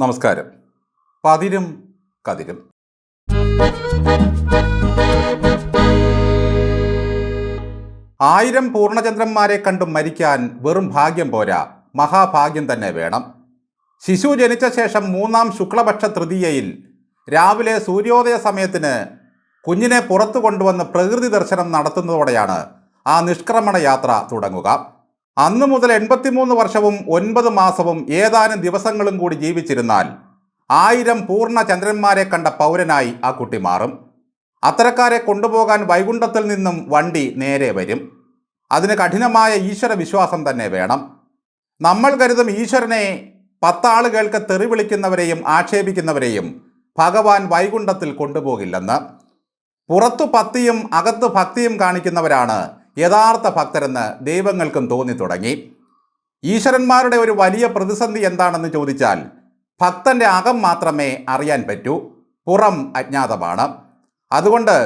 നമസ്കാരം. പതിരും കതിരും. ആയിരം പൂർണചന്ദ്രന്മാരെ കണ്ടു മരിക്കാൻ വെറും ഭാഗ്യം പോരാ. മഹാഭാഗ്യം തന്നെ വേണം. ശിശു ജനിച്ച ശേഷം മൂന്നാം ശുക്ലപക്ഷ തൃതീയയിൽ രാവിലെ സൂര്യോദയ സമയത്തിന് കുഞ്ഞിനെ പുറത്തു കൊണ്ടുവന്ന് പ്രകൃതി ദർശനം നടത്തുന്നതോടെയാണ് ആ നിഷ്ക്രമണ യാത്ര തുടങ്ങുക. അന്നു മുതൽ എൺപത്തിമൂന്ന് വർഷവും ഒൻപത് മാസവും ഏതാനും ദിവസങ്ങളും കൂടി ജീവിച്ചിരുന്നാൽ ആയിരം പൂർണ ചന്ദ്രന്മാരെ കണ്ട പൗരനായി ആ കുട്ടി മാറും. അത്തരക്കാരെ കൊണ്ടുപോകാൻ വൈകുണ്ഠത്തിൽ നിന്നും വണ്ടി നേരെ വരും. അതിന് കഠിനമായ ഈശ്വര വിശ്വാസം തന്നെ വേണം. നമ്മൾ കരുതും ഈശ്വരനെ പത്താളുകൾക്ക് തെറി വിളിക്കുന്നവരെയും ആക്ഷേപിക്കുന്നവരെയും ഭഗവാൻ വൈകുണ്ഠത്തിൽ കൊണ്ടുപോകില്ലെന്ന്. പുറത്തു പത്തിയും അകത്ത് ഭക്തിയും കാണിക്കുന്നവരാണ് യഥാർത്ഥ ഭക്തരെന്ന് ദൈവങ്ങൾക്കും തോന്നി തുടങ്ങി. ഈശ്വരന്മാരുടെ ഒരു വലിയ പ്രതിസന്ധി എന്താണെന്ന് ചോദിച്ചാൽ ഭക്തന്റെ അകം മാത്രമേ അറിയാൻ പറ്റൂ പുറം അജ്ഞാതമാണ്. അതുകൊണ്ട്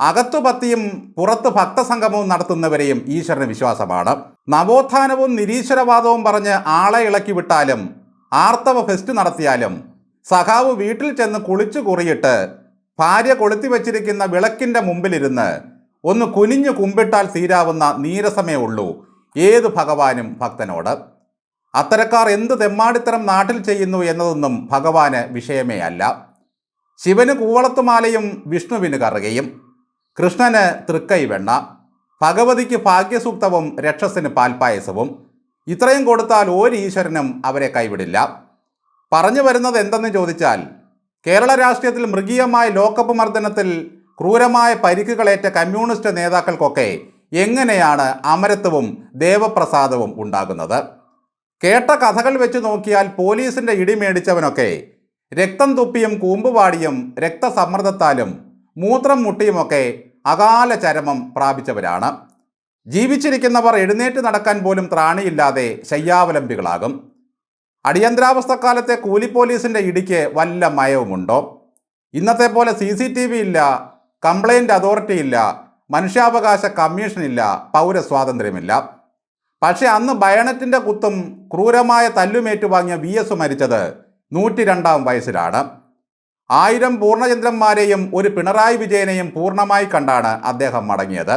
അകത്തു പത്തിയും പുറത്ത് ഭക്തസംഗമവും നടത്തുന്നവരെയും ഈശ്വരന് വിശ്വാസമാണ്. നവോത്ഥാനവും നിരീശ്വരവാദവും പറഞ്ഞ് ആളെ ഇളക്കി വിട്ടാലും ആർത്തവ ഫെസ്റ്റ് നടത്തിയാലും സഖാവ് വീട്ടിൽ ചെന്ന് കുളിച്ചു കുറിയിട്ട് ഭാര്യ കൊളുത്തി വച്ചിരിക്കുന്ന വിളക്കിന്റെ മുമ്പിലിരുന്ന് ഒന്ന് കുനിഞ്ഞു കുമ്പിട്ടാൽ തീരാവുന്ന നീരസമേ ഉള്ളൂ. ഏത് ഭഗവാനും ഭക്തനോട്? അത്തരക്കാർ എന്ത് തെമ്മാടിത്തരം നാട്ടിൽ ചെയ്യുന്നു എന്നതൊന്നും ഭഗവാന് വിഷയമേ അല്ല. ശിവന് കൂവളത്തുമാലയും വിഷ്ണുവിന് കറുകയും കൃഷ്ണന് തൃക്കൈ വെണ്ണ ഭഗവതിക്ക് ഭാഗ്യസൂക്തവും രക്ഷസിന് പാൽപ്പായസവും. ഇത്രയും കൊടുത്താൽ ഒരു ഈശ്വരനും അവരെ കൈവിടില്ല. പറഞ്ഞു വരുന്നത് എന്തെന്ന് ചോദിച്ചാൽ കേരള രാഷ്ട്രീയത്തിൽ മൃഗീയമായ ലോക്കപ്പ് മർദ്ദനത്തിൽ ക്രൂരമായ പരിക്കുകളേറ്റ കമ്മ്യൂണിസ്റ്റ് നേതാക്കൾക്കൊക്കെ എങ്ങനെയാണ് അമരത്വവും ദേവപ്രസാദവും ഉണ്ടാകുന്നത്? കേട്ട കഥകൾ വെച്ച് നോക്കിയാൽ പോലീസിന്റെ ഇടി മേടിച്ചവനൊക്കെ രക്തം തുപ്പിയും കൂമ്പുപാടിയും രക്തസമ്മർദ്ദത്താലും മൂത്രം മുട്ടിയുമൊക്കെ അകാല ചരമം പ്രാപിച്ചവരാണ്. ജീവിച്ചിരിക്കുന്നവർ എഴുന്നേറ്റ് നടക്കാൻ പോലും ത്രാണിയില്ലാതെ ശയ്യാവലംബികളാകും. അടിയന്തരാവസ്ഥക്കാലത്തെ കൂലി പോലീസിന്റെ ഇടിക്ക് വല്ല മയവുമുണ്ടോ? ഇന്നത്തെ പോലെ സി ഇല്ല കംപ്ലൈന്റ് അതോറിറ്റി ഇല്ല മനുഷ്യാവകാശ കമ്മീഷൻ ഇല്ല പൗരസ്വാതന്ത്ര്യമില്ല പക്ഷേ അന്ന് ബയണറ്റിന്റെ കുത്തും ക്രൂരമായ തല്ലുമേറ്റു വാങ്ങിയ വി എസ് മരിച്ചത് നൂറ്റി രണ്ടാം വയസ്സിലാണ്. ആയിരം പൂർണചന്ദ്രന്മാരെയും ഒരു പിണറായി വിജയനെയും പൂർണമായി കണ്ടാണ് അദ്ദേഹം മടങ്ങിയത്.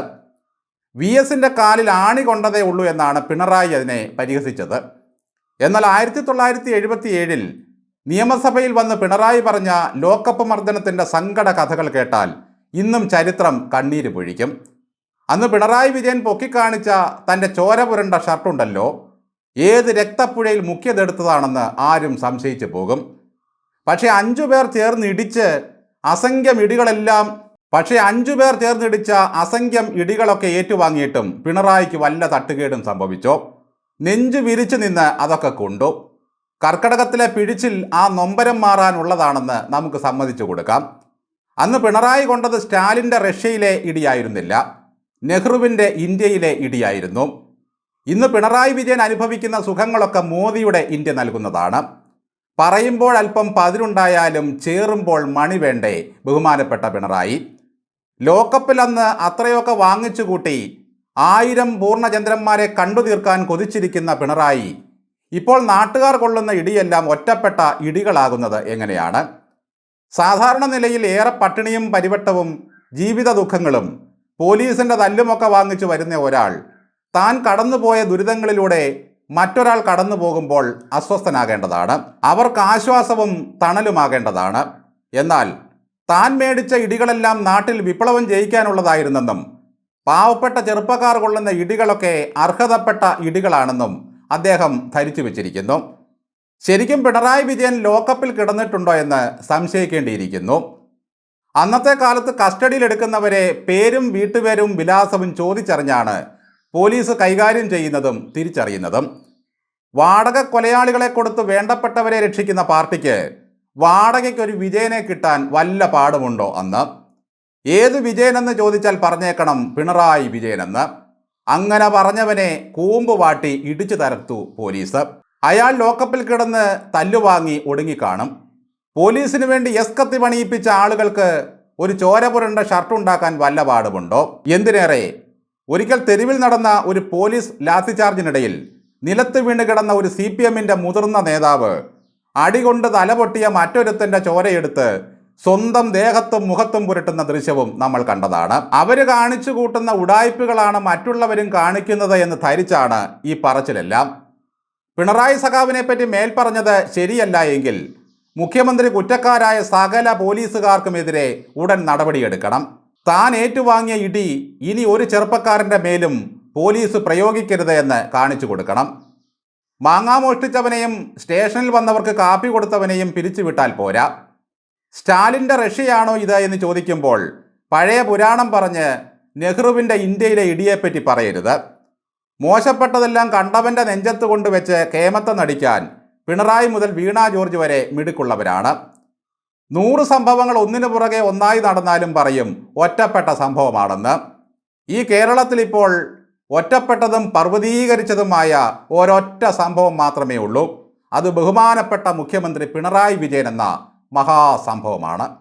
വി എസിന്റെ കാലിൽ ആണി കൊണ്ടതേ ഉള്ളൂ എന്നാണ് പിണറായി അതിനെ പരിഹസിച്ചത്. എന്നാൽ ആയിരത്തി തൊള്ളായിരത്തി എഴുപത്തി ഏഴിൽ നിയമസഭയിൽ വന്ന് പിണറായി പറഞ്ഞ ലോക്കപ്പ് മർദ്ദനത്തിന്റെ സങ്കട കഥകൾ കേട്ടാൽ ഇന്നും ചരിത്രം കണ്ണീര് പൊഴിക്കും. അന്ന് പിണറായി വിജയൻ പൊക്കിക്കാണിച്ച തന്റെ ചോര പുരണ്ട ഷർട്ടുണ്ടല്ലോ ഏത് രക്തപ്പുഴയിൽ മുഖ്യതെടുത്തതാണെന്ന് ആരും സംശയിച്ചു പോകും. പക്ഷേ അഞ്ചു പേർ ചേർന്ന് ഇടിച്ച് അസംഖ്യം ഇടികളെല്ലാം പക്ഷേ അഞ്ചു പേർ ചേർന്നിടിച്ച അസംഖ്യം ഇടികളൊക്കെ ഏറ്റുവാങ്ങിയിട്ടും പിണറായിക്ക് വല്ല തട്ടുകേടും സംഭവിച്ചോ? നെഞ്ചു വിരിച്ചു നിന്ന് അതൊക്കെ കൊണ്ടു? കർക്കടകത്തിലെ പിഴിച്ചിൽ ആ നൊമ്പരം മാറാനുള്ളതാണെന്ന് നമുക്ക് സമ്മതിച്ചു കൊടുക്കാം. അന്ന് പിണറായി കൊണ്ടത് സ്റ്റാലിന്റെ റഷ്യയിലെ ഇടിയായിരുന്നില്ല. നെഹ്റുവിന്റെ ഇന്ത്യയിലെ ഇടിയായിരുന്നു. ഇന്ന് പിണറായി വിജയൻ അനുഭവിക്കുന്ന സുഖങ്ങളൊക്കെ മോദിയുടെ ഇന്ത്യ നൽകുന്നതാണ്. പറയുമ്പോൾ അല്പം പതിരുണ്ടായാലും ചേറുമ്പോൾ മണി വേണ്ടേ ബഹുമാനപ്പെട്ട പിണറായി. ലോക്കപ്പിൽ അന്ന് അത്രയൊക്കെ വാങ്ങിച്ചു കൂട്ടി ആയിരം പൂർണചന്ദ്രന്മാരെ കണ്ടു തീർക്കാൻ കൊതിച്ചിരിക്കുന്ന പിണറായി ഇപ്പോൾ നാട്ടുകാർ കൊള്ളുന്ന ഇടിയെല്ലാം ഒറ്റപ്പെട്ട ഇടികളാകുന്നത് എങ്ങനെയാണ്? സാധാരണ നിലയിൽ ഏറെ പട്ടിണിയും പരിവട്ടവും ജീവിത ദുഃഖങ്ങളും പോലീസിന്റെ തല്ലുമൊക്കെ വാങ്ങിച്ചു വരുന്ന ഒരാൾ താൻ കടന്നുപോയ ദുരിതങ്ങളിലൂടെ മറ്റൊരാൾ കടന്നു പോകുമ്പോൾ അസ്വസ്ഥനാകേണ്ടതാണ്. അവർക്ക് ആശ്വാസവും തണലുമാകേണ്ടതാണ്. എന്നാൽ താൻ മേടിച്ച ഇടികളെല്ലാം നാട്ടിൽ വിപ്ലവം ജയിക്കാനുള്ളതായിരുന്നെന്നും പാവപ്പെട്ട ചെറുപ്പക്കാർ കൊള്ളുന്ന ഇടികളൊക്കെ അർഹതപ്പെട്ട ഇടികളാണെന്നും അദ്ദേഹം ധരിച്ചു വെച്ചിരിക്കുന്നു. ശരിക്കും പിണറായി വിജയൻ ലോക്കപ്പിൽ കിടന്നിട്ടുണ്ടോ എന്ന് സംശയിക്കേണ്ടിയിരിക്കുന്നു. അന്നത്തെ കാലത്ത് കസ്റ്റഡിയിലെടുക്കുന്നവരെ പേരും വീട്ടുപേരും വിലാസവും ചോദിച്ചറിഞ്ഞാണ് പോലീസ് കൈകാര്യം ചെയ്യുന്നതും തിരിച്ചറിയുന്നതും. വാടക കൊലയാളികളെ കൊടുത്ത് വേണ്ടപ്പെട്ടവരെ രക്ഷിക്കുന്ന പാർട്ടിക്ക് വാടകയ്ക്കൊരു വിജയനെ കിട്ടാൻ വല്ല പാടുമുണ്ടോ അന്ന്? ഏത് വിജയനെന്ന് ചോദിച്ചാൽ പറഞ്ഞേക്കണം പിണറായി വിജയനെന്ന്. അങ്ങനെ പറഞ്ഞവനെ കൂമ്പ് വാട്ടി ഇടിച്ചു തരത്തു പോലീസ്. അയാൾ ലോക്കപ്പിൽ കിടന്ന് തല്ലുവാങ്ങി ഒടുങ്ങിക്കാണും. പോലീസിന് വേണ്ടി എസ് കത്തി പണിയിപ്പിച്ച ആളുകൾക്ക് ഒരു ചോര പുരണ്ട ഷർട്ട് ഉണ്ടാക്കാൻ വല്ല പാടുമുണ്ടോ? എന്തിനേറെ? ഒരിക്കൽ തെരുവിൽ നടന്ന ഒരു പോലീസ് ലാത്തിചാർജിനിടയിൽ നിലത്ത് വീണ് കിടന്ന ഒരു സി പി എമ്മിന്റെ മുതിർന്ന നേതാവ് അടികൊണ്ട് തലപൊട്ടിയ മറ്റൊരുത്തന്റെ ചോരയെടുത്ത് സ്വന്തം ദേഹത്തും മുഖത്തും പുരട്ടുന്ന ദൃശ്യവും നമ്മൾ കണ്ടതാണ്. അവർ കാണിച്ചു കൂട്ടുന്ന ഉടായ്പകളാണ് മറ്റുള്ളവരും കാണിക്കുന്നത് എന്ന് ധരിച്ചാണ് ഈ പറച്ചിലെല്ലാം. പിണറായി സഖാവിനെ പറ്റി മേൽപ്പറഞ്ഞത് ശരിയല്ല എങ്കിൽ മുഖ്യമന്ത്രി കുറ്റക്കാരായ സകല പോലീസുകാർക്കുമെതിരെ ഉടൻ നടപടിയെടുക്കണം. താൻ ഏറ്റുവാങ്ങിയ ഇടി ഇനി ഒരു ചെറുപ്പക്കാരന്റെ മേലും പോലീസ് പ്രയോഗിക്കരുത് എന്ന് കാണിച്ചു കൊടുക്കണം. മാങ്ങാ മോഷ്ടിച്ചവനെയും സ്റ്റേഷനിൽ വന്നവർക്ക് കാപ്പി കൊടുത്തവനെയും പിരിച്ചുവിട്ടാൽ പോരാ. സ്റ്റാലിന്റെ റഷ്യയാണോ ഇത് എന്ന് ചോദിക്കുമ്പോൾ പഴയ പുരാണം പറഞ്ഞ് നെഹ്റുവിന്റെ ഇന്ത്യയിലെ ഇടിയെപ്പറ്റി പറയരുത്. മോശപ്പെട്ടതെല്ലാം കണ്ടവന്റെ നെഞ്ചത്ത് കൊണ്ടുവച്ച് കേമത്തെ നടിക്കാൻ പിണറായി മുതൽ വീണ ജോർജ് വരെ മിടുക്കുള്ളവരാണ്. നൂറ് സംഭവങ്ങൾ ഒന്നിനു പുറകെ ഒന്നായി നടന്നാലും പറയും ഒറ്റപ്പെട്ട സംഭവമാണെന്ന്. ഈ കേരളത്തിൽ ഇപ്പോൾ ഒറ്റപ്പെട്ടതും പർവതീകരിച്ചതുമായ ഒരൊറ്റ സംഭവം മാത്രമേ ഉള്ളൂ. അത് ബഹുമാനപ്പെട്ട മുഖ്യമന്ത്രി പിണറായി വിജയൻ എന്ന മഹാസംഭവമാണ്.